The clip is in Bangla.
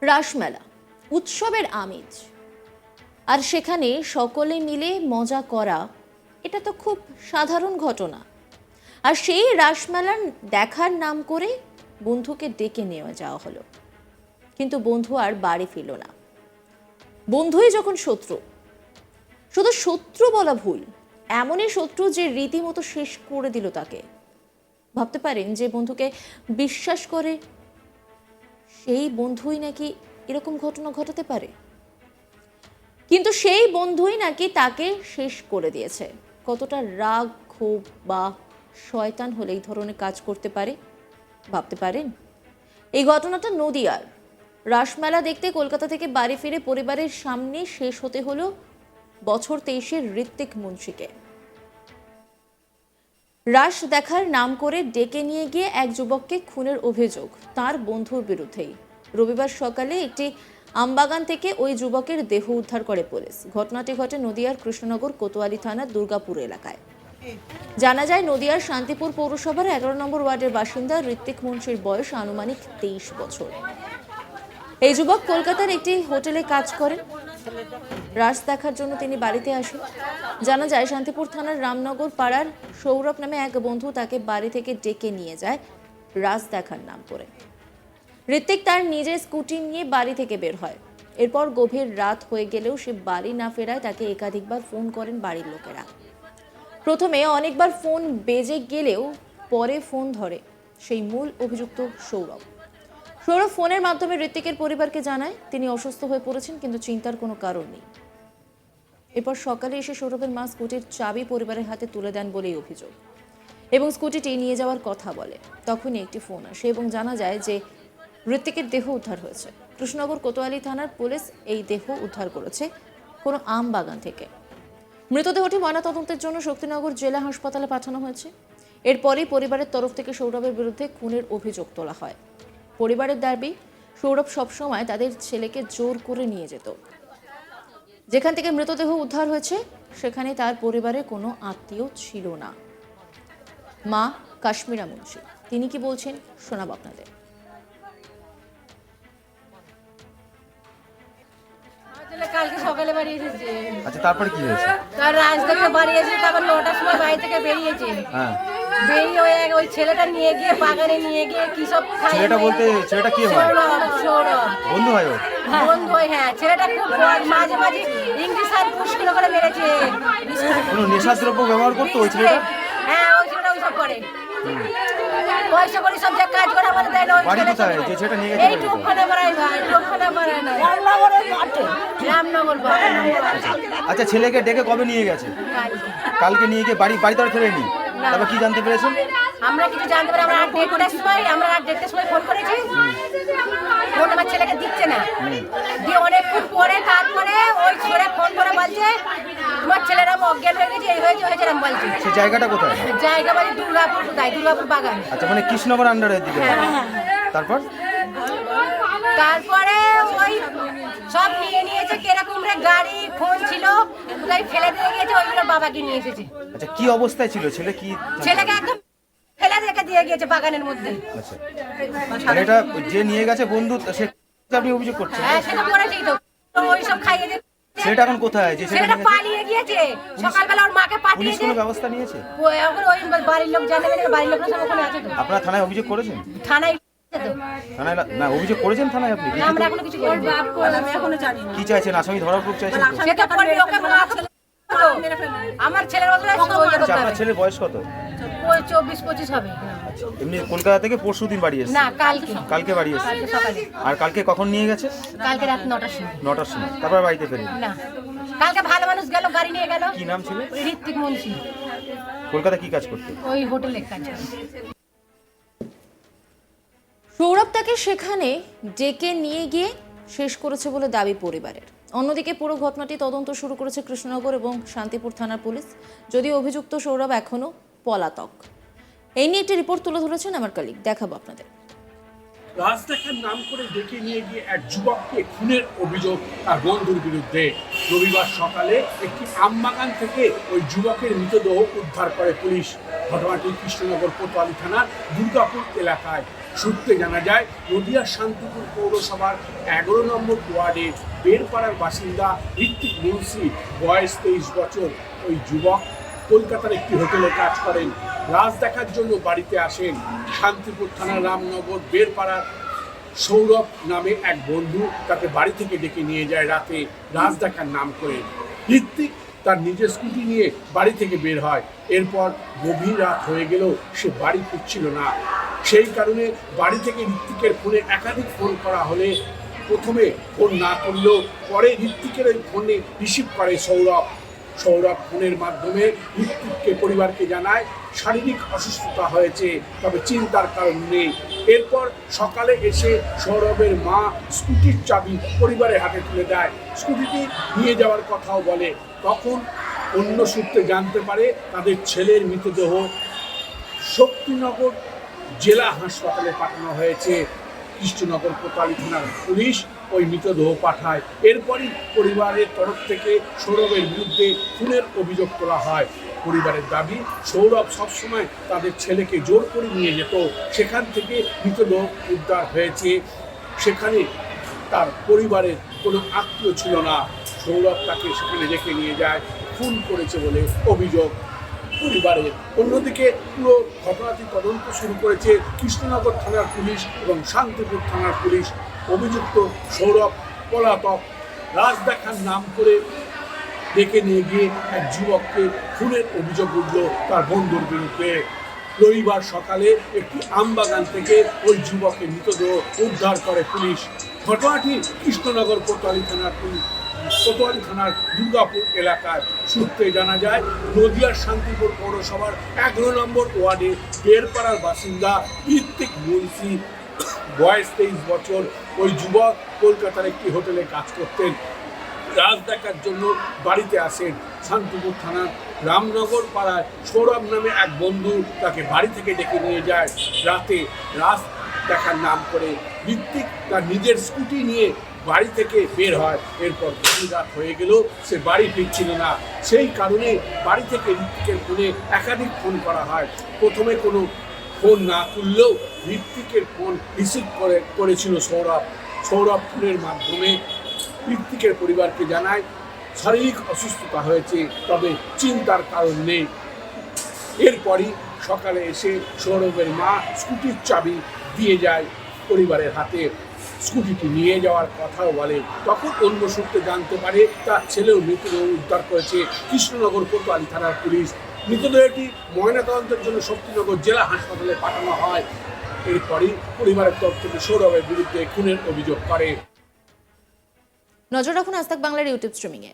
রাসমেলা উৎসবের আমেজ। আর সেখানে সকলে মিলে মজা করা, এটা তো খুব সাধারণ ঘটনা। আর সেই রাসমেলার দেখার নাম করে বন্ধুকে ডেকে নেওয়া যাওয়া হলো। কিন্তু বন্ধু আর বাড়ি ফিরল না। বন্ধুই যখন শত্রু, শুধু শত্রু বলা ভুল, এমনই শত্রু যে রীতিমতো শেষ করে দিল তাকে। ভাবতে পারেন যে বন্ধুকে বিশ্বাস করে সেই বন্ধুই নাকি এরকম ঘটনা ঘটাতে পারে? কিন্তু সেই বন্ধুই নাকি তাকে শেষ করে দিয়েছে। কতটা রাগ, ক্ষোভ বা শয়তান হলে এই ধরনের কাজ করতে পারে, ভাবতে পারেন? এই ঘটনাটা নদিয়ার। রাসমেলা দেখতে কলকাতা থেকে বাড়ি ফিরে পরিবারের সামনে শেষ হতে হলো বছর তেইশের ঋত্বিক মুন্সিকে। রাস দেখার নাম করে ডেকে নিয়ে গিয়ে এক যুবককে খুনের অভিযোগ তার বন্ধুর বিরুদ্ধেই। রবিবার সকালে একটি আমবাগান থেকে ওই যুবকের দেহ উদ্ধার করে পুলিশ। ঘটনাটি ঘটে নদিয়ার কৃষ্ণনগর কোতোয়ালি থানার দুর্গাপুর এলাকায়। জানা যায়, নদিয়ার শান্তিপুর পৌরসভার এগারো নম্বর ওয়ার্ডের বাসিন্দা ঋত্বিক মুন্সির বয়স আনুমানিক তেইশ বছর। এই যুবক কলকাতার একটি হোটেলে কাজ করেন। রাস দেখার জন্য তিনি বাড়িতে আসেন। জানা যায়, শান্তিপুর থানার রামনগর পাড়ার সৌরভ নামে এক বন্ধু তাকে বাড়ি থেকে ডেকে নিয়ে যায় রাস দেখার নাম করে। ঋত্বিক তার নিজের স্কুটি নিয়ে বাড়ি থেকে বের হয়। এরপর গভীর রাত হয়ে গেলেও সে বাড়ি না ফেরায় তাকে একাধিকবার ফোন করেন বাড়ির লোকেরা। প্রথমে অনেকবার ফোন বেজে গেলেও পরে ফোন ধরে সেই মূল অভিযুক্ত সৌরভ। সৌরভ ফোনের মাধ্যমে ঋত্বিকের পরিবারকে জানায়, তিনি অসুস্থ হয়ে পড়েছেন, কিন্তু চিন্তার কোনো কারণ নেই। এরপর সকালে এসে সৌরভের মা স্কুটির চাবি পরিবারের হাতে তুলে দেন বলেই অভিযোগ। এবং স্কুটিটি নিয়ে যাওয়ার কথা বলে। তখনই একটি ফোন আসে এবং জানা যায় যে ঋত্বিকের দেহ উদ্ধার হয়েছে। কৃষ্ণনগর কোতোয়ালি থানার পুলিশ এই দেহ উদ্ধার করেছে কোনো আম বাগান থেকে। মৃতদেহটি ময়নাতদন্তের জন্য শক্তিনগর জেলা হাসপাতালে পাঠানো হয়েছে। এরপরেই পরিবারের তরফ থেকে সৌরভের বিরুদ্ধে খুনের অভিযোগ তোলা হয়। পরিবারের দাবি সৌরভ সবসময় তাদের ছেলেকে জোর করে নিয়ে যেত। যেখান থেকে মৃতদেহ উদ্ধার হয়েছে সেখানে তার পরিবারে কোনো আত্মীয় ছিল না। মা কাশ্মীরা মুন্সি তিনি কি বলছেন শোনাব আপনাদের। কালকে সকালে বাড়ি এসেছে। আচ্ছা তারপরে কি হয়েছে? তার রাজ থেকে বাড়ি এসে তারপর নটার সময় বাড়ি থেকে বেরিয়েছে। হ্যাঁ। বেরিয়ে ওই ওই ছেলেটা নিয়ে গিয়ে বাগানে নিয়ে গিয়ে কি সব ছেলেটা বলতে ছেলেটা কি হয়? সৌরভ সৌরভ। বন্ধু হয় ওর বন্ধু হয়, হ্যাঁ। ছেলেটা খুব মাঝে মাঝে ইংলিশ আর মুশকিল করে মেরেছে। কোনো নেশাদ্রব্য ব্যবহার করতো ওই ছেলেটা? হ্যাঁ ওই ছেলেটা ওইসব করে। পয়সা করে সব জায়গায় কাজ করে আমাদের দেয় না বাড়ি কোথায়? যে ছেলেটা নিয়ে গেছে এই বাড়ি কোথায়? টুকখানে বাড়াই ভাই টুকখানে বাড়াই না। রামনগর আচ্ছা ছেলেকে ডেকে কবে নিয়ে গেছে? কালকে। নিয়ে গিয়ে বাড়ি বাড়ি তো আর ফেরেনি? তারপর কি জানতে পেরেছেন আমরা কিছু জানতে পারি আমরা রাত দেড়টার সময় আমরা রাত দেড়টার সময় ফোন করেছি। ফোন আমার ছেলেকে দিচ্ছে না। দিয়ে অনেকক্ষণ পরে তারপরে ওই ছেলে ফোন করে বলছে তোমার ছেলেরা অজ্ঞান হয়ে গেছে এই হয়েছে হয়েছে এরকম বলছে। সে জায়গাটা কোথায়? জায়গা বলছে দুর্গাপুর কোথায়? দুর্গাপুর বাগান। আচ্ছা মানে কৃষ্ণনগর আন্ডারের দিকে। তারপর? তারপরে ওই সব নিয়ে নিয়েছে কীরকম রে গাড়ি ফোন ছিল কোথায় ফেলে দিয়ে ওইগুলো বাবাকে নিয়ে এসেছে। আচ্ছা কি অবস্থায় ছিল? ছেলে কি ছেলেকে একদম ফেলে রেখে দিয়ে গিয়েছে বাগানের মধ্যে। আচ্ছা। এটা যে নিয়ে গেছে বন্ধু সে আপনি অভিযোগ করছেন। হ্যাঁ সেটা করেছেই তো। ওইসব খাইয়ে দিয়ে ছেলেটা এখন কোথায় যে ছেলেটা? পালিয়ে গিয়েছে। সকালবেলা ওর মাকে পুলিশ পাঠিয়েছে কোনো ব্যবস্থা নিয়েছে? ওই বাড়ির লোক জানে না বাড়ির লোকরা সব ওখানে আছে তো। আপনারা থানায় অভিযোগ করেছেন? থানায় থানায় না- না অভিযোগ করেছেন থানায় আপনি? না, আমরা এখনও কিছু করিনি। আমি এখনও জানি না। কি চাইছেন? আসামি ধরার পর চাইছেন তো? করবে ওকে আমার ছেলের বদলে আচ্ছা আপনার ছেলের বয়স কত? চব্বিশ পঁচিশ হবে। এমনি কলকাতা থেকে পরশু দিন বাড়ি এসেছে? না কালকে। কালকে বাড়ি এসেছে? আর কালকে কখন নিয়ে গেছে? কালকে রাত নটার সময়। নটার সময়। তারপর বাড়িতে ফেরি না। কালকে ভালো মানুষ গেল গাড়ি নিয়ে গেল। কি নাম ছিল? ঋত্বিক মুন্সি। কলকাতা কি কাজ করতে? ওই হোটেলে কাজ করে। সৌরভ তাকে সেখানে ডেকে নিয়ে গিয়ে শেষ করেছে বলে দাবি পরিবারের। অন্যদিকে পুরো ঘটনাটি তদন্ত শুরু করেছে কৃষ্ণনগর এবং শান্তিপুর থানার পুলিশ। যদিও অভিযুক্ত সৌরভ এখনও পলাতক। এই নিয়ে একটি রিপোর্ট তুলে ধরেছেন আমার কালিক দেখাবো আপনাদের। রাজ দেখার নাম করে ডেকে নিয়ে গিয়ে এক যুবককে খুনের অভিযোগ তার বন্ধুর বিরুদ্ধে। রবিবার সকালে একটি আমবাগান থেকে ওই যুবকের মৃতদেহ উদ্ধার করে পুলিশ। ঘটনাটি কৃষ্ণনগর কোতোয়ালি থানার দুর্গাপুর এলাকায়। সূত্রে জানা যায় নদিয়ার শান্তিপুর পৌরসভার এগারো নম্বর ওয়ার্ডের বেরপাড়ার বাসিন্দা ঋত্বিক মুন্সি, বয়স তেইশ বছর। ওই যুবক কলকাতার একটি হোটেলে কাজ করেন। রাজ দেখার জন্য বাড়িতে আসেন শান্তিপুর থানার রামনগর বেরপাড়ার সৌরভ নামে এক বন্ধু। তাকে বাড়ি থেকে ডেকে নিয়ে যায় রাতে। রাজ দেখার নাম করে ঋত্বিক। তার নিজের স্কুটি নিয়ে বাড়ি থেকে বের হয়। এরপর গভীর রাত হয়ে গেলেও সে বাড়ি ফিরছিল না। সেই কারণে বাড়ি থেকে ঋত্বিকের ফোনে একাধিক ফোন করা হলে প্রথমে ফোন না করলেও পরে ঋত্বিকের ওই ফোনে রিসিভ করে সৌরভ। সৌরভ ফোনের মাধ্যমে ঋত্বিককে পরিবারকে জানায় শারীরিক অসুস্থতা হয়েছে, তবে চিন্তার কারণ নেই। এরপর সকালে এসে সৌরভের মা স্কুটির চাবি পরিবারের হাতে তুলে দেয়। স্কুটিটি নিয়ে যাওয়ার কথাও বলে। তখন অন্য সূত্রে জানতে পারে তাদের ছেলের মৃতদেহ শক্তিনগর জেলা হাসপাতালে পাঠানো হয়েছে। কৃষ্ণনগর কোতালি থানার পুলিশ ওই মৃতদেহ পাঠায়। এরপরই পরিবারের তরফ থেকে সৌরভের বিরুদ্ধে খুনের অভিযোগ তোলা হয়। পরিবারের দাবি, সৌরভ সবসময় তাদের ছেলেকে জোর করে নিয়ে যেত। সেখান থেকে মৃতদেহ উদ্ধার হয়েছে। সেখানে তার পরিবারের কোনো আত্মীয় ছিল না। সৌরভ তাকে সেখানে রেখে নিয়ে যায়। খুন করেছে বলে অভিযোগ। পরিবারের অন্যদিকে পুরো ঘটনাটি তদন্ত শুরু করেছে কৃষ্ণনগর থানার পুলিশ এবং শান্তিপুর থানার পুলিশ। অভিযুক্ত সৌরভ পলাতক রাজ দেখার নাম করে ডেকে নিয়ে গিয়ে এক যুবককে খুনের অভিযোগ উঠল তার বন্ধুর বিরুদ্ধে। রবিবার সকালে একটি আমবাগান থেকে ওই যুবকের মৃতদেহ উদ্ধার করে পুলিশ। ঘটনাটি কৃষ্ণনগর কোতোয়ালি থানার কোতোয়ালি থানার দুর্গাপুর এলাকার সূত্রে জানা যায়, নদিয়ার শান্তিপুর পৌরসভার এগারো নম্বর ওয়ার্ডে বেরপাড়ার বাসিন্দা ঋত্বিক মুন্সি বয়স তেইশ বছর ওই যুবক কলকাতার একটি হোটেলে কাজ করতেন। রাজ দেখার জন্য বাড়িতে আসেন শান্তিপুর থানার রামনগর পাড়ায় সৌরভ নামে এক বন্ধু তাকে বাড়ি থেকে ডেকে নিয়ে যায়। রাতে রাজ দেখার নাম করে ঋত্বিক তার নিজের স্কুটি নিয়ে বাড়ি থেকে বের হয়। এরপর গভীর রাত হয়ে গেলেও সে বাড়ি ফিরছিল না। সেই কারণে বাড়ি থেকে ঋত্বিকের ফোনে একাধিক ফোন করা হয়। প্রথমে কোনো ফোন না তুললেও ঋত্বিকের ফোন রিসিভ করে, করেছিল সৌরভ। সৌরভ ফোনের মাধ্যমে ঋত্বিকের পরিবারকে জানায়, শারীরিক অসুস্থতা হয়েছে, তবে চিন্তার কারণ নেই। এরপরই সকালে এসে সৌরভের মা স্কুটির চাবি দিয়ে যায় পরিবারের হাতে। স্কুটিটি নিয়ে যাওয়ার কথাও বলে। তখন অন্য সূত্রে জানতে পারে, তার ছেলেও মৃতদেহ উদ্ধার করেছে কৃষ্ণনগর কোতোয়ালি থানার পুলিশ। মৃতদেহটি ময়নাতদন্তের জন্য শক্তিনগর জেলা হাসপাতালে পাঠানো হয়। এরপরই পরিবারের তরফ থেকে সৌরভের বিরুদ্ধে খুনের অভিযোগ করে। নজর রাখুন আজ বাংলার ইউটিউব স্ট্রিমিংয়ে।